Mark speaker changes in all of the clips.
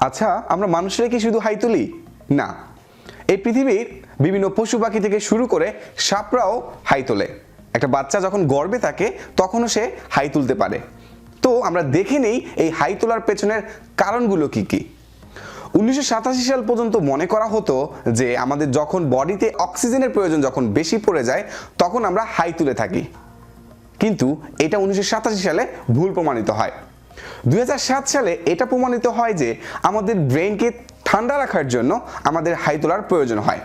Speaker 1: আচ্ছা আমরা মানুষরা কি শুধু হাই তুলি? না। এই পৃথিবীর বিভিন্ন পশু পাখি থেকে শুরু করে সাপরাও হাই তোলে। একটা বাচ্চা যখন গর্বে থাকে, তখনও সে হাই তুলতে পারে। তো আমরা দেখে নেই এই হাই তোলার পেছনের কারণগুলো কি কি। উনিশশো সাল পর্যন্ত মনে করা হতো যে আমাদের যখন বডিতে অক্সিজেনের প্রয়োজন যখন বেশি পড়ে যায়, তখন আমরা হাই তুলে থাকি। কিন্তু এটা উনিশশো সাতাশি সালে ভুল প্রমাণিত হয়। দুই হাজার সাত সালে এটা প্রমাণিত হয় যে আমাদের ব্রেনকে ঠান্ডা রাখার জন্য আমাদের হাই তোলার প্রয়োজন হয়।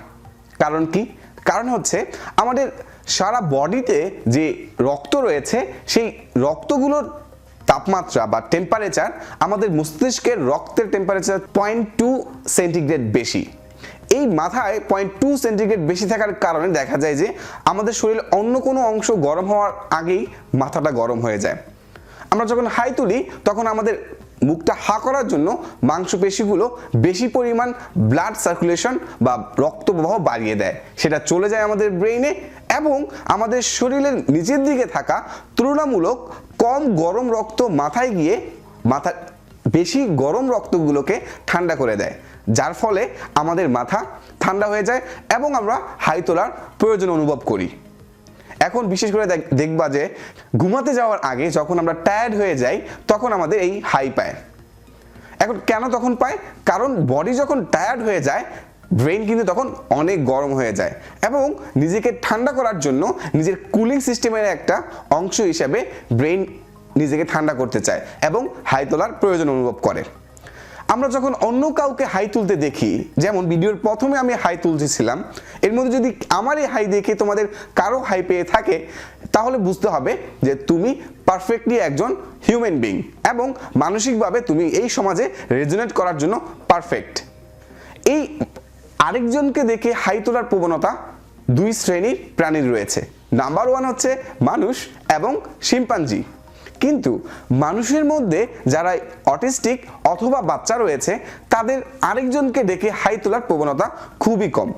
Speaker 1: কারণ কি? কারণ হচ্ছে আমাদের সারা বডিতে যে রক্ত রয়েছে, সেই রক্তগুলোর তাপমাত্রা বা টেম্পারেচার আমাদের মস্তিষ্কের রক্তের টেম্পারেচার পয়েন্ট টু সেন্টিগ্রেড বেশি। এই মাথায় পয়েন্ট টু সেন্টিগ্রেড বেশি থাকার কারণে দেখা যায় যে আমাদের শরীরে অন্য কোনো অংশ গরম হওয়ার আগেই মাথাটা গরম হয়ে যায়। আমরা যখন হাই তুলি, তখন আমাদের মুখটা হা করার জন্য মাংসপেশিগুলো বেশি পরিমাণ ব্লাড সার্কুলেশন বা রক্ত প্রবাহ বাড়িয়ে দেয়। সেটা চলে যায় আমাদের ব্রেইনে এবং আমাদের শরীরের নিচের দিকে থাকা তুলনামূলক কম গরম রক্ত মাথায় গিয়ে মাথা বেশি গরম রক্তগুলোকে ঠান্ডা করে দেয়। যার ফলে আমাদের মাথা ঠান্ডা হয়ে যায় এবং আমরা হাই তোলার প্রয়োজন অনুভব করি। এখন বিশেষ করে দেখ- দেখবা যে ঘুমাতে যাওয়ার আগে যখন আমরা টায়ার্ড হয়ে যাই, তখন আমাদের এই হাই পায়। এখন কেন তখন পায়? কারণ বডি যখন টায়ার্ড হয়ে যায় ব্রেন কিন্তু তখন অনেক গরম হয়ে যায় এবং নিজেকে ঠান্ডা করার জন্য নিজের কুলিং সিস্টেমের একটা অংশ হিসাবে ব্রেন নিজেকে ঠান্ডা করতে চায় এবং হাই তোলার প্রয়োজন অনুভব করে। আমরা যখন অন্য কাউকে হাই তুলতে দেখি, যেমন ভিডিওর প্রথমে আমি হাই তুলতেছিলাম, এর মধ্যে যদি আমার এই হাই দেখে তোমাদের কারও হাই পেয়ে থাকে, তাহলে বুঝতে হবে যে তুমি পারফেক্টলি একজন হিউম্যান বিং এবং মানসিকভাবে তুমি এই সমাজে রেজনেট করার জন্য পারফেক্ট এই আরেকজনকে দেখে হাই তোলার প্রবণতা দুই শ্রেণির প্রাণীর রয়েছে। নাম্বার ওয়ান হচ্ছে মানুষ এবং শিম্পাঞ্জি। কিন্তু মানুষের মধ্যে যারা অটিস্টিক অথবা বাচ্চা রয়েছে, তাদের আরেকজনকে ডেকে হাই তোলার প্রবণতা খুবই কম।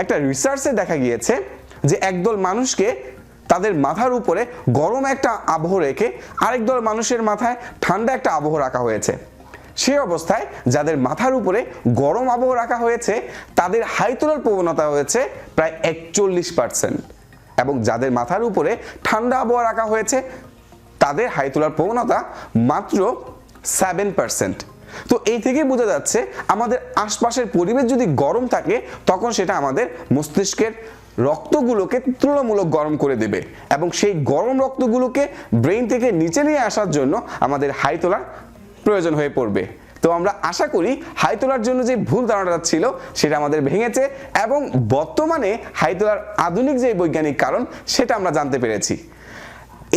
Speaker 1: একটা রিসার্চে দেখা গিয়েছে যে একদল মানুষকে তাদের মাথার উপরে গরম একটা আবহ রেখে আরেক দল মানুষের মাথায় ঠান্ডা একটা আবহ রাখা হয়েছে। সেই অবস্থায় যাদের মাথার উপরে গরম আবহ রাখা হয়েছে, তাদের হাই তোলার প্রবণতা হয়েছে প্রায় একচল্লিশ পার্সেন্ট এবং যাদের মাথার উপরে ঠান্ডা আবহাওয়া রাখা হয়েছে তাদের হাই তোলার প্রবণতা মাত্র সেভেন পার্সেন্ট তো এই থেকে বোঝা যাচ্ছে আমাদের আশপাশের পরিবেশ যদি গরম থাকে, তখন সেটা আমাদের মস্তিষ্কের রক্তগুলোকে তুলনামূলক গরম করে দেবে এবং সেই গরম রক্তগুলোকে ব্রেন থেকে নিচে নিয়ে আসার জন্য আমাদের হাই তোলার প্রয়োজন হয়ে পড়বে। তো আমরা আশা করি হাই তোলার জন্য যে ভুল ধারণাটা ছিল, সেটা আমাদের ভেঙেছে এবং বর্তমানে হাই তোলার আধুনিক যে বৈজ্ঞানিক কারণ, সেটা আমরা জানতে পেরেছি।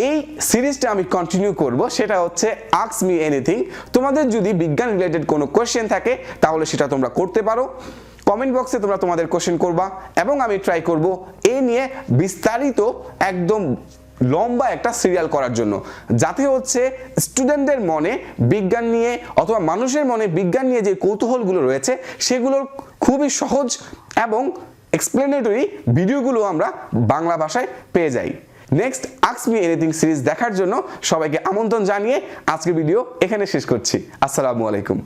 Speaker 1: এই সিরিজটা আমি কন্টিনিউ করব, সেটা হচ্ছে আক্স মি এনিথিং তোমাদের যদি বিজ্ঞান রিলেটেড কোনো কোয়েশ্চেন থাকে, তাহলে সেটা তোমরা করতে পারো। কমেন্ট বক্সে তোমরা তোমাদের কোশ্চেন করবা, এবং আমি ট্রাই করব এ নিয়ে বিস্তারিত একদম লম্বা একটা সিরিয়াল করার জন্য। যাতে হচ্ছে স্টুডেন্টদের মনে বিজ্ঞান নিয়ে, অথবা মানুষের মনে বিজ্ঞান নিয়ে যে কৌতূহলগুলো রয়েছে সেগুলোর খুবই সহজ এবং এক্সপ্লেনেটরি ভিডিওগুলো আমরা বাংলা ভাষায় পেয়ে যাই। নেক্সট আক্স মি এনিথিং সিরিজ দেখার জন্য সবাইকে আমন্ত্রণ জানিয়ে আজকের ভিডিও এখানে শেষ করছি। আসসালামু আলাইকুম।